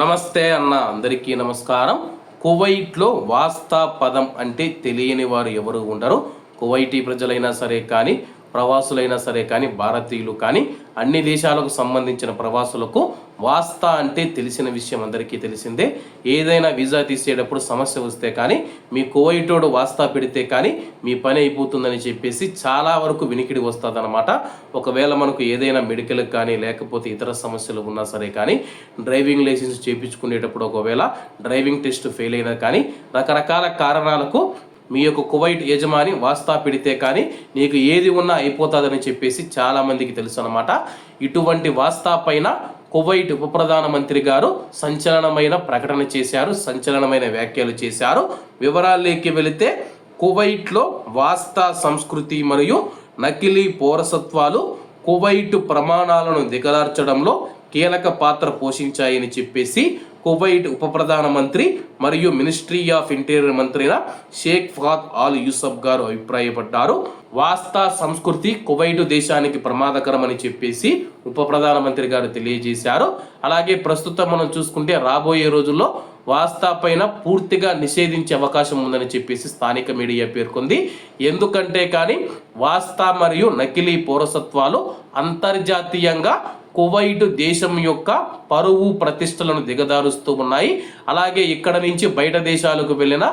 నమస్తే అన్న అందరికీ నమస్కారం. కువైట్లో వాస్తా పదం అంటే తెలియని వారు ఎవరు ఉండరు. కువైటీ ప్రజలైనా సరే కానీ ప్రవాసులైనా సరే కానీ భారతీయులు కానీ అన్ని దేశాలకు సంబంధించిన ప్రవాసులకు వాస్తా అంటే తెలిసిన విషయం అందరికీ తెలిసిందే. ఏదైనా వీసా తీసేటప్పుడు సమస్య వస్తే కానీ మీ కోయిటోడు వాస్తా పెడితే కానీ మీ పని అయిపోతుందని చెప్పేసి చాలా వరకు వినికిడి వస్తుందన్నమాట. ఒకవేళ మనకు ఏదైనా మెడికల్ కానీ లేకపోతే ఇతర సమస్యలు ఉన్నా సరే కానీ డ్రైవింగ్ లైసెన్స్ చేయించుకునేటప్పుడు ఒకవేళ డ్రైవింగ్ టెస్ట్ ఫెయిల్ అయినా కానీ రకరకాల కారణాలకు మీ యొక్క కువైట్ యజమాని వాస్తా పెడితే కానీ నీకు ఏది ఉన్నా అయిపోతుందని చెప్పేసి చాలామందికి తెలుసు అనమాట ఇటువంటి వాస్తా పైన కువైట్ ఉప ప్రధానమంత్రి గారు సంచలనమైన ప్రకటన చేశారు సంచలనమైన వ్యాఖ్యలు చేశారు. వివరాల్లోకి వెళితే కువైట్లో వాస్తా సంస్కృతి మరియు నకిలీ పౌరసత్వాలు కువైట్ ప్రమాణాలను దిగదార్చడంలో కీలక పాత్ర పోషించాయని చెప్పేసి కువైట్ ఉప ప్రధానమంత్రి మరియు మినిస్ట్రీ ఆఫ్ ఇంటీరియర్ మంత్రిన షేక్ ఫాద్ ఆల్ యూసఫ్ గారు అభిప్రాయపడ్డారు. వాస్తా సంస్కృతి కువైటు దేశానికి ప్రమాదకరమని చెప్పేసి ఉప ప్రధానమంత్రి గారు తెలియజేశారు. అలాగే ప్రస్తుతం మనం చూసుకుంటే రాబోయే రోజుల్లో వాస్తా పైన పూర్తిగా నిషేధించే అవకాశం ఉందని చెప్పేసి స్థానిక మీడియా పేర్కొంది. ఎందుకంటే కానీ వాస్తా మరియు నకిలీ పౌరసత్వాలు అంతర్జాతీయంగా కువైట్ దేశం యొక్క పరువు ప్రతిష్టలను దిగదారుస్తూ ఉన్నాయి. అలాగే ఇక్కడ నుంచి బయట దేశాలకు వెళ్ళిన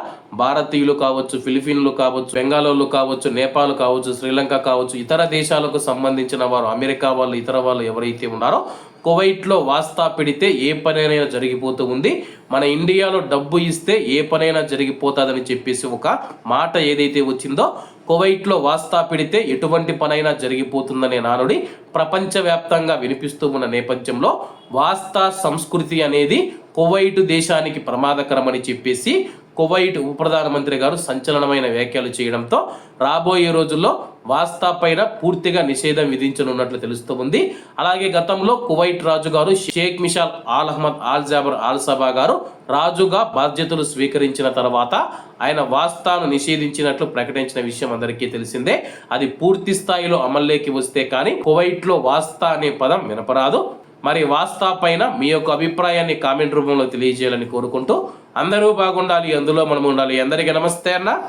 భారతీయులు కావచ్చు ఫిలిపీన్లు కావచ్చు బెంగాలోళ్ళు కావచ్చు నేపాల్ కావచ్చు శ్రీలంక కావచ్చు ఇతర దేశాలకు సంబంధించిన వారు అమెరికా వాళ్ళు ఇతర వాళ్ళు ఎవరైతే ఉన్నారో కువైట్లో వాస్తా పెడితే ఏ పనైనా జరిగిపోతూ ఉంది. మన ఇండియాలో డబ్బు ఇస్తే ఏ పనైనా జరిగిపోతుందని చెప్పేసి ఒక మాట ఏదైతే వచ్చిందో కువైట్లో వాస్తా పెడితే ఎటువంటి పనైనా జరిగిపోతుందనే నానుడి ప్రపంచవ్యాప్తంగా వినిపిస్తూ ఉన్న నేపథ్యంలో వాస్తా సంస్కృతి అనేది కువైట్ దేశానికి ప్రమాదకరమని చెప్పేసి కువైట్ ఉప ప్రధానమంత్రి గారు సంచలనమైన వ్యాఖ్యలు చేయడంతో రాబోయే రోజుల్లో వాస్తా పైన పూర్తిగా నిషేధం విధించనున్నట్లు తెలుస్తూ ఉంది. అలాగే గతంలో కువైట్ రాజు గారు Sheikh Mishal Al Ahmad Al Jaber Al Sabah గారు రాజుగా బాధ్యతలు స్వీకరించిన తర్వాత ఆయన వాస్తాను నిషేధించినట్లు ప్రకటించిన విషయం అందరికీ తెలిసిందే. అది పూర్తి స్థాయిలో అమల్లోకి వస్తే కానీ కువైట్లో వాస్తా అనే పదం వినపరాదు. మరి వాస్తా పైన మీ యొక్క అభిప్రాయాన్ని కామెంట్ రూపంలో తెలియజేయాలని కోరుకుంటూ అందరూ బాగుండాలి అందులో మనం ఉండాలి. అందరికీ నమస్తే అన్న.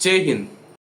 జై హింద్.